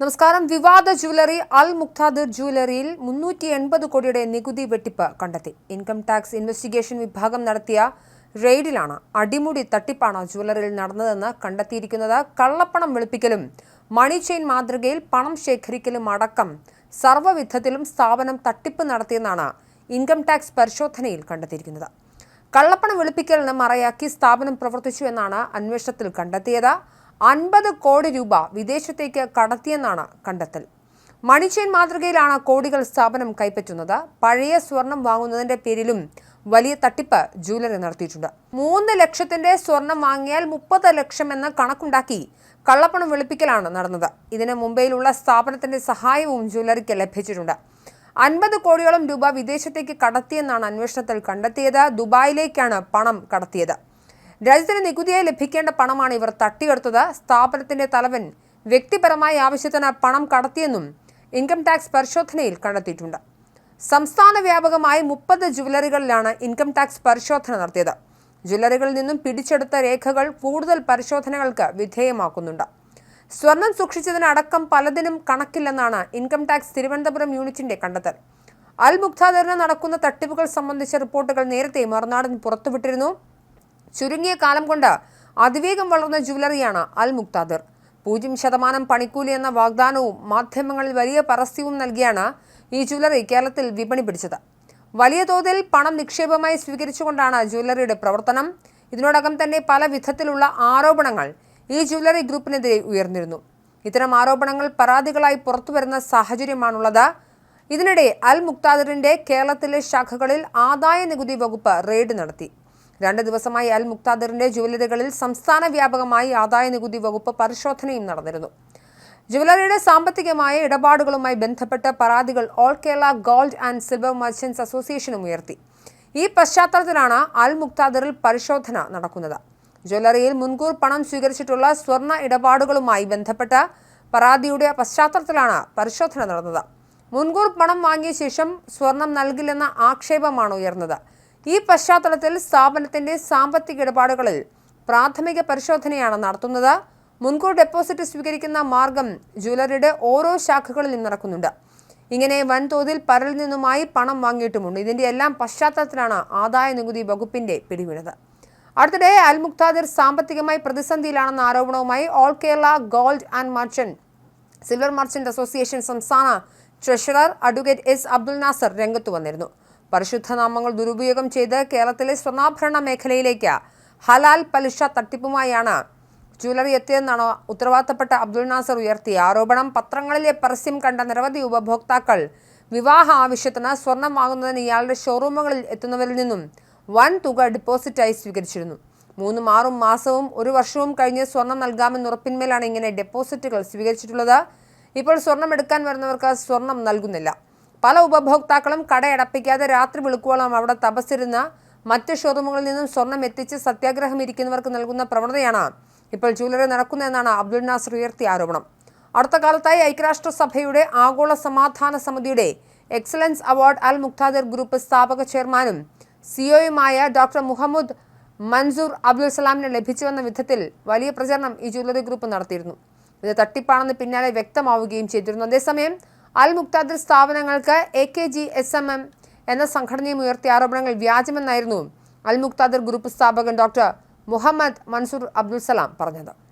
നമസ്കാരം. വിവാദ ജ്വല്ലറി അൽ മുക്താദിർ ജ്വല്ലറിയിൽ മുന്നൂറ്റി എൺപത് കോടിയുടെ നികുതി വെട്ടിപ്പ് കണ്ടെത്തി. ഇൻകം ടാക്സ് ഇൻവെസ്റ്റിഗേഷൻ വിഭാഗം നടത്തിയ റെയ്ഡിലാണ് അടിമുടി തട്ടിപ്പാണ് ജ്വല്ലറിയിൽ നടന്നതെന്ന് കണ്ടെത്തിയിരിക്കുന്നത്. കള്ളപ്പണം വെളുപ്പിക്കലും മണി ചെയിൻ മാതൃകയിൽ പണം ശേഖരിക്കലും അടക്കം സർവവിധത്തിലും സ്ഥാപനം തട്ടിപ്പ് നടത്തിയെന്നാണ് ഇൻകം ടാക്സ് പരിശോധനയിൽ കണ്ടെത്തിയിരിക്കുന്നത്. കള്ളപ്പണം വെളുപ്പിക്കലിന് മറയാക്കി സ്ഥാപനം പ്രവർത്തിച്ചു എന്നാണ് അന്വേഷണത്തിൽ കണ്ടെത്തിയത്. അൻപത് കോടി രൂപ വിദേശത്തേക്ക് കടത്തിയെന്നാണ് കണ്ടെത്തൽ. മണിച്ചെയിൻ മാതൃകയിലാണ് കോടികൾ സ്ഥാപനം കൈപ്പറ്റുന്നത്. പഴയ സ്വർണം വാങ്ങുന്നതിന്റെ പേരിലും വലിയ തട്ടിപ്പ് ജൂവലറി നടത്തിയിട്ടുണ്ട്. മൂന്ന് ലക്ഷത്തിന്റെ സ്വർണം വാങ്ങിയാൽ മുപ്പത് ലക്ഷം എന്ന കണക്കുണ്ടാക്കി കള്ളപ്പണം വെളുപ്പിക്കലാണ് നടന്നത്. ഇതിന് മുംബൈയിലുള്ള സ്ഥാപനത്തിന്റെ സഹായവും ജൂവലറിക്ക് ലഭിച്ചിട്ടുണ്ട്. അൻപത് കോടിയോളം രൂപ വിദേശത്തേക്ക് കടത്തിയെന്നാണ് അന്വേഷണത്തിൽ കണ്ടെത്തിയത്. ദുബായിലേക്കാണ് പണം കടത്തിയത്. രാജ്യത്തിന് നികുതിയായി ലഭിക്കേണ്ട പണമാണ് ഇവർ തട്ടിയെടുത്തത്. സ്ഥാപനത്തിന്റെ തലവൻ വ്യക്തിപരമായ ആവശ്യത്തിന് പണം കടത്തിയെന്നും ഇൻകം ടാക്സ് പരിശോധനയിൽ കണ്ടെത്തിയിട്ടുണ്ട്. സംസ്ഥാന വ്യാപകമായി മുപ്പത് ജുവലറികളിലാണ് ഇൻകം ടാക്സ് പരിശോധന നടത്തിയത്. ജ്വല്ലറികളിൽ നിന്നും പിടിച്ചെടുത്ത രേഖകൾ കൂടുതൽ പരിശോധനകൾക്ക് വിധേയമാക്കുന്നുണ്ട്. സ്വർണം സൂക്ഷിച്ചതിനടക്കം പലതിനും കണക്കില്ലെന്നാണ് ഇൻകം ടാക്സ് തിരുവനന്തപുരം യൂണിറ്റിന്റെ കണ്ടെത്തൽ. അൽ മുഖ്താദറിന് നടക്കുന്ന തട്ടിപ്പുകൾ സംബന്ധിച്ച റിപ്പോർട്ടുകൾ നേരത്തെ മറുനാടൻ പുറത്തുവിട്ടിരുന്നു. ചുരുങ്ങിയ കാലം കൊണ്ട് അതിവേഗം വളർന്ന ജ്വല്ലറിയാണ് അൽ മുക്താദിർ. പൂജ്യം ശതമാനം പണിക്കൂലി എന്ന വാഗ്ദാനവും മാധ്യമങ്ങളിൽ വലിയ പരസ്യവും നൽകിയാണ് ഈ ജ്വല്ലറി കേരളത്തിൽ വിപണി പിടിച്ചത്. വലിയ തോതിൽ പണം നിക്ഷേപമായി സ്വീകരിച്ചുകൊണ്ടാണ് ജ്വല്ലറിയുടെ പ്രവർത്തനം. ഇതിനോടകം തന്നെ പല വിധത്തിലുള്ള ആരോപണങ്ങൾ ഈ ജ്വല്ലറി ഗ്രൂപ്പിനെതിരെ ഉയർന്നിരുന്നു. ഇത്തരം ആരോപണങ്ങൾ പരാതികളായി പുറത്തുവരുന്ന സാഹചര്യമാണുള്ളത്. ഇതിനിടെ അൽ മുക്താദിറിന്റെ കേരളത്തിലെ ശാഖകളിൽ ആദായ നികുതി വകുപ്പ് റെയ്ഡ് നടത്തി. രണ്ട് ദിവസമായി അൽ മുക്താദിറിന്റെ ജുവലറികളിൽ സംസ്ഥാന വ്യാപകമായി ആദായ നികുതി വകുപ്പ് പരിശോധനയും നടന്നിരുന്നു. ജുവലറിയുടെ സാമ്പത്തികമായ ഇടപാടുകളുമായി ബന്ധപ്പെട്ട പരാതികൾ all Kerala gold and silver merchants അസോസിയേഷനും ഉയർത്തി. ഈ പശ്ചാത്തലത്തിലാണ് അൽ മുക്താദിറിൽ പരിശോധന നടക്കുന്നത്. ജ്വല്ലറിയിൽ മുൻകൂർ പണം സ്വീകരിച്ചിട്ടുള്ള സ്വർണ ഇടപാടുകളുമായി ബന്ധപ്പെട്ട പരാതിയുടെ പശ്ചാത്തലത്തിലാണ് പരിശോധന നടന്നത്. മുൻകൂർ പണം വാങ്ങിയ ശേഷം സ്വർണം നൽകില്ലെന്ന ആക്ഷേപമാണ് ഉയർന്നത്. ഈ പശ്ചാത്തലത്തിൽ സ്ഥാപനത്തിന്റെ സാമ്പത്തിക ഇടപാടുകളിൽ പ്രാഥമിക പരിശോധനയാണ് നടത്തുന്നത്. മുൻകൂർ ഡെപ്പോസിറ്റ് സ്വീകരിക്കുന്ന മാർഗം ജ്വല്ലറിയുടെ ഓരോ ശാഖകളിലും നടക്കുന്നുണ്ട്. ഇങ്ങനെ വൻതോതിൽ പരലിൽ നിന്നുമായി പണം വാങ്ങിയിട്ടുമുണ്ട്. ഇതിന്റെ എല്ലാം പശ്ചാത്തലത്തിലാണ് ആദായ നികുതി വകുപ്പിന്റെ പിടിവീണത് അടുത്തിടെ അൽ മുക്താദിർ സാമ്പത്തികമായി പ്രതിസന്ധിയിലാണെന്ന ആരോപണവുമായി all Kerala gold and merchant silver merchant association സംസ്ഥാന treasurer advocate S Abdul Nasar രംഗത്തു വന്നിരുന്നു. പരിശുദ്ധ നാമങ്ങൾ ദുരുപയോഗം ചെയ്ത് കേരളത്തിലെ സ്വർണാഭരണ മേഖലയിലേക്ക് ഹലാൽ പലിശ തട്ടിപ്പുമായാണ് ജ്വല്ലറി എത്തിയെന്നാണ് ഉത്തരവാദിത്തപ്പെട്ട അബ്ദുൽ നാസർ ഉയർത്തിയ ആരോപണം. പത്രങ്ങളിലെ പരസ്യം കണ്ട നിരവധി ഉപഭോക്താക്കൾ വിവാഹ ആവശ്യത്തിന് സ്വർണം വാങ്ങുന്നതിന് ഇയാളുടെ ഷോറൂമുകളിൽ എത്തുന്നവരിൽ നിന്നും വൻ തുക ഡിപ്പോസിറ്റായി സ്വീകരിച്ചിരുന്നു. മൂന്നും ആറും മാസവും ഒരു വർഷവും കഴിഞ്ഞ് സ്വർണം നൽകാമെന്ന് ഉറപ്പിന്മേലാണ് ഇങ്ങനെ ഡെപ്പോസിറ്റുകൾ സ്വീകരിച്ചിട്ടുള്ളത്. ഇപ്പോൾ സ്വർണം എടുക്കാൻ വരുന്നവർക്ക് സ്വർണം നൽകുന്നില്ല. പല ഉപഭോക്താക്കളും കടയടപ്പിക്കാതെ രാത്രി വിളിക്കുവോളം അവിടെ തപസ്സിരുന്ന മറ്റ് ഷോറൂമുകളിൽ നിന്നും സ്വർണം എത്തിച്ച് സത്യാഗ്രഹം ഇരിക്കുന്നവർക്ക് നൽകുന്ന പ്രവണതയാണ് ഇപ്പോൾ ജൂലറി നടക്കുന്നതെന്നാണ് അബ്ദുൽ നാസർ ഉയർത്തിയ ആരോപണം. അടുത്ത കാലത്തായി ഐക്യരാഷ്ട്രസഭയുടെ ആഗോള സമാധാന സമിതിയുടെ excellence award Al Muqtadir group സ്ഥാപക ചെയർമാനും സിഒയുമായ ഡോക്ടർ മുഹമ്മദ് മൻസൂർ അബ്ദുൽ സലാമിന് ലഭിച്ചുവെന്ന വിധത്തിൽ വലിയ പ്രചരണം ഈ ജ്വല്ലറി ഗ്രൂപ്പ് നടത്തിയിരുന്നു. ഇത് തട്ടിപ്പാണെന്ന് പിന്നാലെ വ്യക്തമാവുകയും ചെയ്തിരുന്നു. അതേസമയം അൽ മുക്താദിർ സ്ഥാപനങ്ങൾക്ക് A K G S M M എന്ന സംഘടനയും ഉയർത്തിയ ആരോപണങ്ങൾ വ്യാജമെന്നായിരുന്നു അൽ മുക്താദിർ ഗ്രൂപ്പ് സ്ഥാപകൻ ഡോക്ടർ മുഹമ്മദ് മൻസൂർ അബ്ദുൽ സലാം പറഞ്ഞത്.